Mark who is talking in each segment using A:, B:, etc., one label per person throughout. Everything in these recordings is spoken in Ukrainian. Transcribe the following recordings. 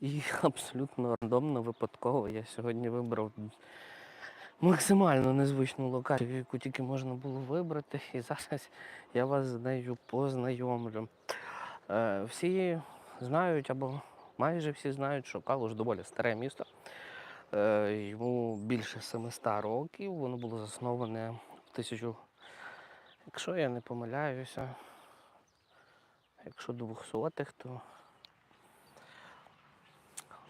A: І абсолютно рандомно, випадково я сьогодні вибрав максимально незвичну локацію, яку тільки можна було вибрати. І зараз я вас з нею познайомлю. Е, всі знають, або майже всі знають, що Калуш доволі старе місто. Е, йому більше 700 років. Воно було засноване в тисячу, якщо я не помиляюся, якщо 200-х, то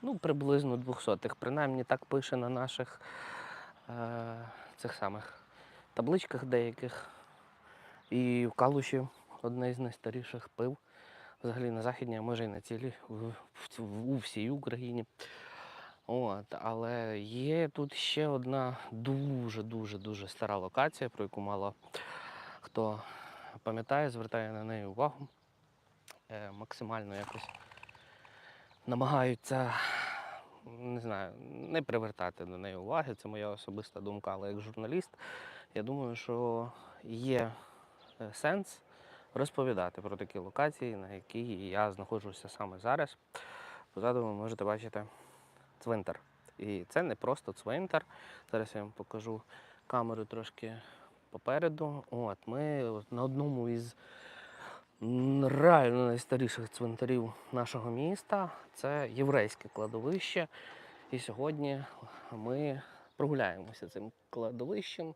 A: ну, приблизно 200-х. Принаймні так пише на наших е, цих самих табличках деяких. І в Калуші одне з найстаріших пив. Взагалі на Західній, а може і на цілій, у всій Україні. От, але є тут ще одна дуже-дуже дуже стара локація, про яку мало хто пам'ятає, звертає на неї увагу. Е, максимально якось намагаються, не знаю, не привертати до неї уваги. Це моя особиста думка, але як журналіст, я думаю, що є е, сенс розповідати про такі локації, на якій я знаходжуся саме зараз. Позаду ви можете бачити цвинтар. І це не просто цвинтар. Зараз я вам покажу камеру трошки попереду. От, ми на одному із реально найстаріших цвинтарів нашого міста. Це єврейське кладовище. І сьогодні ми прогуляємося цим кладовищем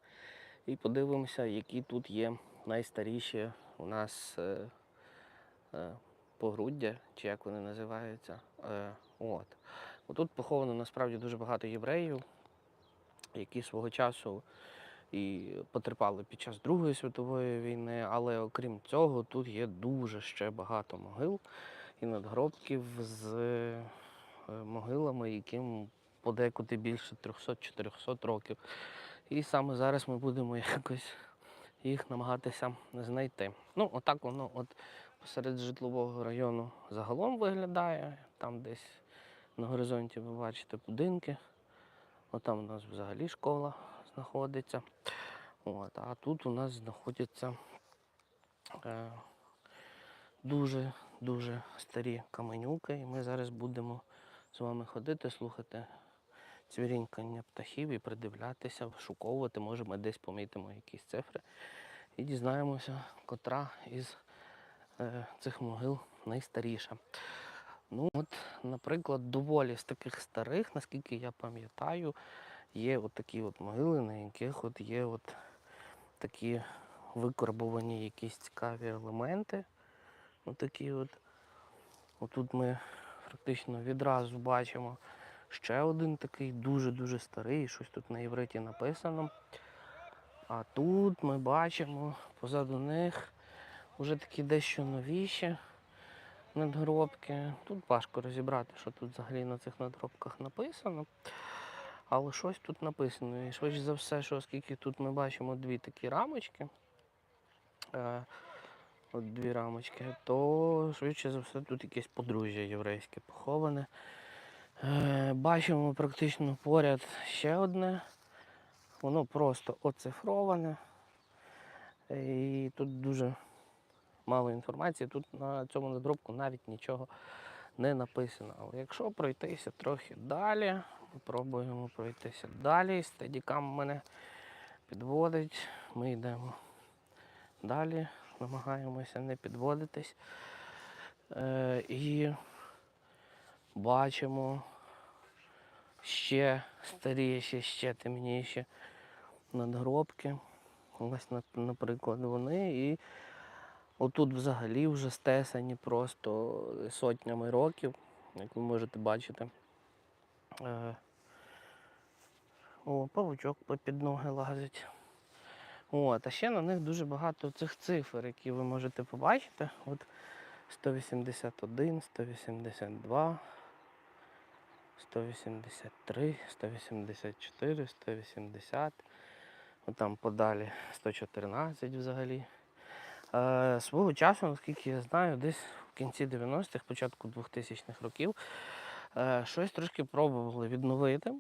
A: і подивимося, які тут є найстаріші у нас е, е, погруддя, чи як вони називаються. Е, от. Тут поховано насправді дуже багато євреїв, які свого часу і потерпали під час Другої світової війни, але окрім цього, тут є дуже ще багато могил і надгробків з е, могилами, яким подекуди більше 300-400 років. І саме зараз ми будемо якось їх намагатися знайти. Ну, отак воно от посеред житлового району загалом виглядає. Там десь на горизонті ви бачите будинки. Отам у нас взагалі школа знаходиться. От, а тут у нас знаходяться дуже-дуже старі каменюки. І ми зараз будемо з вами ходити, слухати цвірінькання птахів і придивлятися, вшуковувати. Може, ми десь помітимо якісь цифри і дізнаємося, котра із е, цих могил найстаріша. Ну от, наприклад, доволі з таких старих, наскільки я пам'ятаю, є от такі от могили, на яких от є от такі викорбовані якісь цікаві елементи. Отакі от. Отут ми практично відразу бачимо ще один такий дуже-дуже старий, щось тут на євриті написано. А тут ми бачимо позаду них вже такі дещо новіші надгробки. Тут важко розібрати, що тут взагалі на цих надгробках написано. Але щось тут написано. І швидше за все, що оскільки тут ми бачимо дві такі рамочки, е, от дві рамочки, то швидше за все тут якесь подружжя єврейське поховане. Е, бачимо практично поряд ще одне. Воно просто оцифроване. І тут дуже мало інформації. Тут на цьому надробку навіть нічого не написано. Але якщо пройтися трохи далі, спробуємо пройтися далі. Стедікам мене підводить. Ми йдемо далі, намагаємося не підводитись. Е, і бачимо ще старіші, ще темніші надгробки. Ось, наприклад, вони. І отут взагалі вже стесані просто сотнями років, як ви можете бачити. Е, О, павучок під ноги лазить. От, а ще на них дуже багато цих цифр, які ви можете побачити. От 181, 182, 183, 184, 180. От там подалі 114 взагалі. Е, свого часу, наскільки я знаю, десь в кінці 90-х, початку 2000-х років щось трошки пробували відновити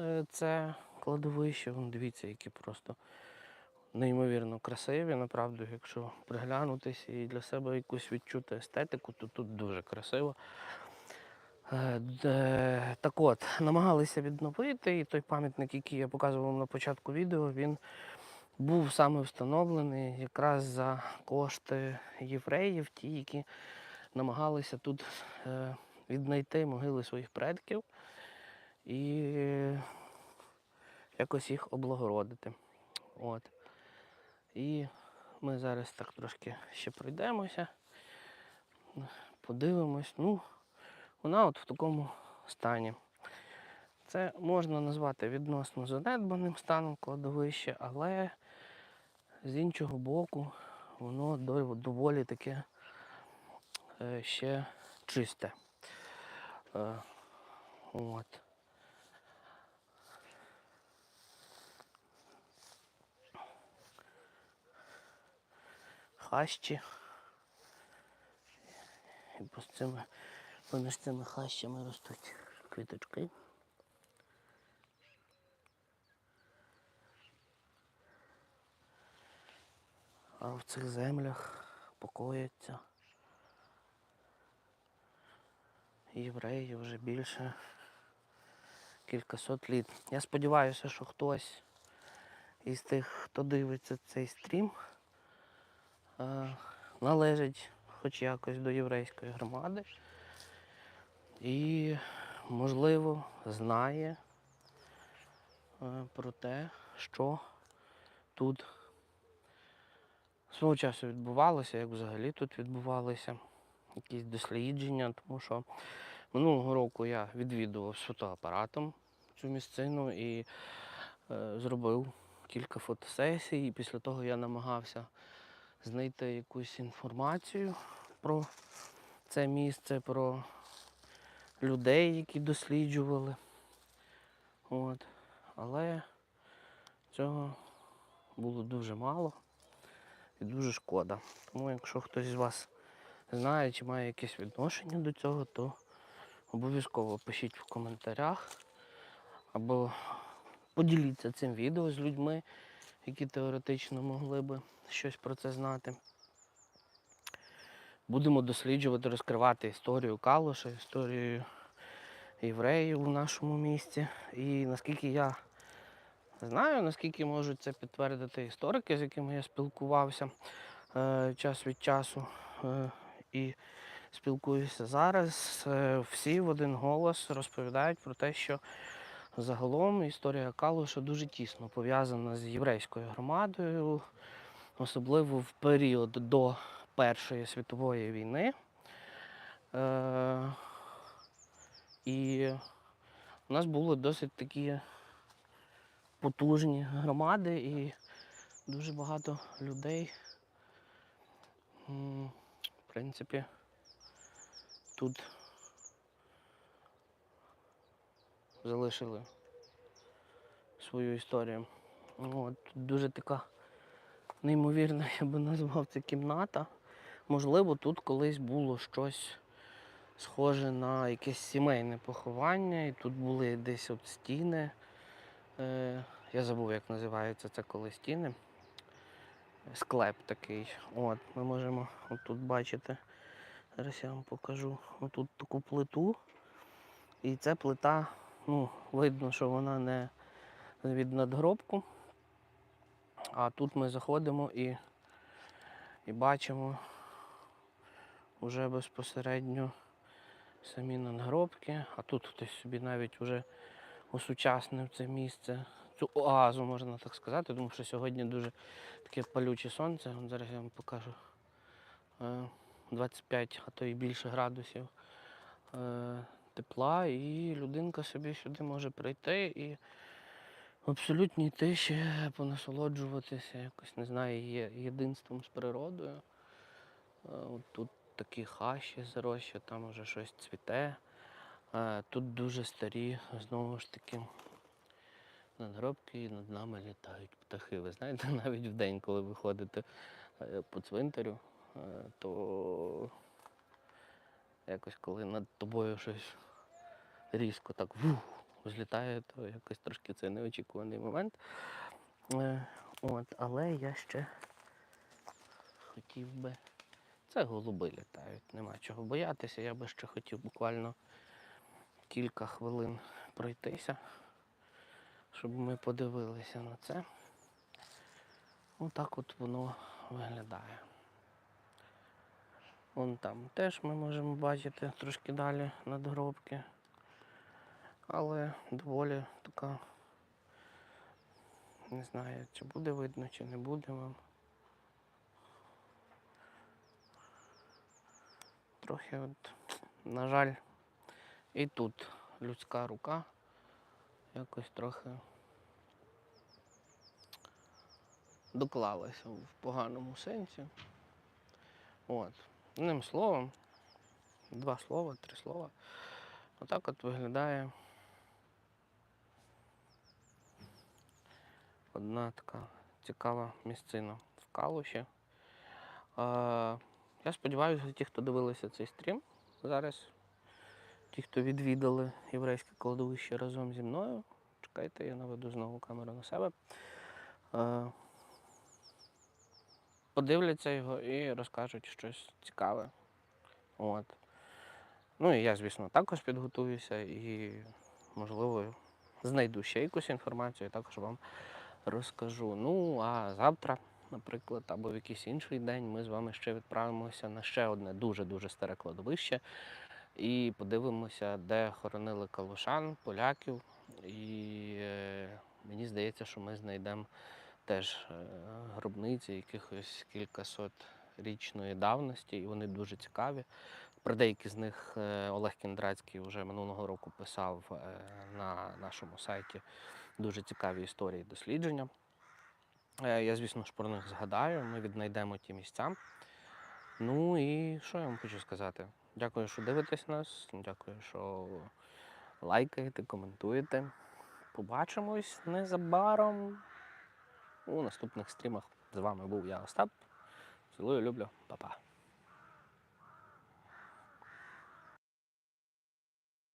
A: е, це кладовище. Дивіться, які просто неймовірно красиві. Направду, якщо приглянутися і для себе якусь відчути естетику, то тут дуже красиво. Е, Так от, намагалися відновити, і той пам'ятник, який я показував на початку відео, він був саме встановлений якраз за кошти євреїв, ті, які намагалися тут е, віднайти могили своїх предків і якось їх облагородити. От. І ми зараз так трошки ще пройдемося, подивимось. Ну, вона от в такому стані. Це можна назвати відносно занедбаним станом кладовища, але з іншого боку, воно доволі таке ще чисте. Е. Хащі. І по цими, поміж цими хащами ростуть квіточки. А в цих землях покояться євреї вже більше кількасот літ. Я сподіваюся, що хтось із тих, хто дивиться цей стрім, е, належить хоч якось до єврейської громади і, можливо, знає е, про те, що тут свого часу відбувалося, як взагалі тут відбувалися якісь дослідження, тому що минулого року я відвідував з фотоапаратом цю місцину і е, зробив кілька фотосесій. І після того я намагався знайти якусь інформацію про це місце, про людей, які досліджували. От. Але цього було дуже мало і дуже шкода. Тому якщо хтось з вас знає чи має якесь відношення до цього, то обов'язково пишіть в коментарях або поділіться цим відео з людьми, які теоретично могли би щось про це знати. Будемо досліджувати, розкривати історію Калуша, історію євреїв у нашому місті. І наскільки я знаю, наскільки можуть це підтвердити історики, з якими я спілкувався е, час від часу е, і спілкуюся зараз, е, всі в один голос розповідають про те, що загалом історія Калуша дуже тісно пов'язана з єврейською громадою, особливо в період до Першої світової війни. Е, і у нас були досить такі потужні громади і дуже багато людей. В принципі, тут залишили свою історію. От, тут дуже така неймовірна, я би назвав це кімната. Можливо, тут колись було щось схоже на якесь сімейне поховання, і тут були десь от стіни. Е, я забув, як називаються це коли стіни. Склеп такий. От, ми можемо отут бачити. Зараз я вам покажу отут таку плиту. І ця плита, ну, видно, що вона не від надгробку. А тут ми заходимо і, і бачимо вже безпосередньо самі надгробки. А тут хтось собі навіть вже осучаснив це місце. Цю оазу, можна так сказати, тому що сьогодні дуже таке палюче сонце. Зараз я вам покажу. Е, 25, а то і більше градусів е, тепла, і людинка собі сюди може прийти і в абсолютній тиші понасолоджуватися, якось не знаю, є єдинством з природою. Е, от Тут такі хащі зарощі, там вже щось цвіте. Е, Тут дуже старі, знову ж таки, надгробки і над нами літають птахи. Ви знаєте, навіть в день, коли ви ходите е, по цвинтарю, е, то якось коли над тобою щось різко так вух, злітає, то якось трошки це неочікуваний момент. Е, От, але я ще хотів би. Це голуби літають, нема чого боятися. Я би ще хотів буквально кілька хвилин пройтися, щоб ми подивилися на це. Отак от воно виглядає. Вон там теж ми можемо бачити трошки далі надгробки. Але доволі така, не знаю, чи буде видно, чи не буде вам. Трохи от, на жаль, і тут людська рука якось трохи доклалася в поганому сенсі. От. Одним словом, два слова, три слова. Отак от виглядає одна така цікава місцина в Калуші. Е, я сподіваюся, ті, хто дивилися цей стрім зараз, ті, хто відвідали єврейське кладовище разом зі мною. Чекайте, я наведу знову камеру на себе. Е, подивляться його і розкажуть щось цікаве. От. Ну і я, звісно, також підготуюся і, можливо, знайду ще якусь інформацію, і також вам розкажу. Ну, а завтра, наприклад, або в якийсь інший день ми з вами ще відправимося на ще одне дуже-дуже старе кладовище і подивимося, де хоронили калушан, поляків. І е, мені здається, що ми знайдемо теж е, гробниці якихось кількасот річної давності, і вони дуже цікаві. Про деякі з них е, Олег Кіндрацький вже минулого року писав на нашому сайті дуже цікаві історії дослідження. Я, звісно ж, про них згадаю, ми віднайдемо ті місця. Ну і що я вам хочу сказати? Дякую, що дивитесь нас. Дякую, що лайкаєте, коментуєте. Побачимось незабаром у наступних стрімах. З вами був я, Остап. Цілую, люблю, па-па.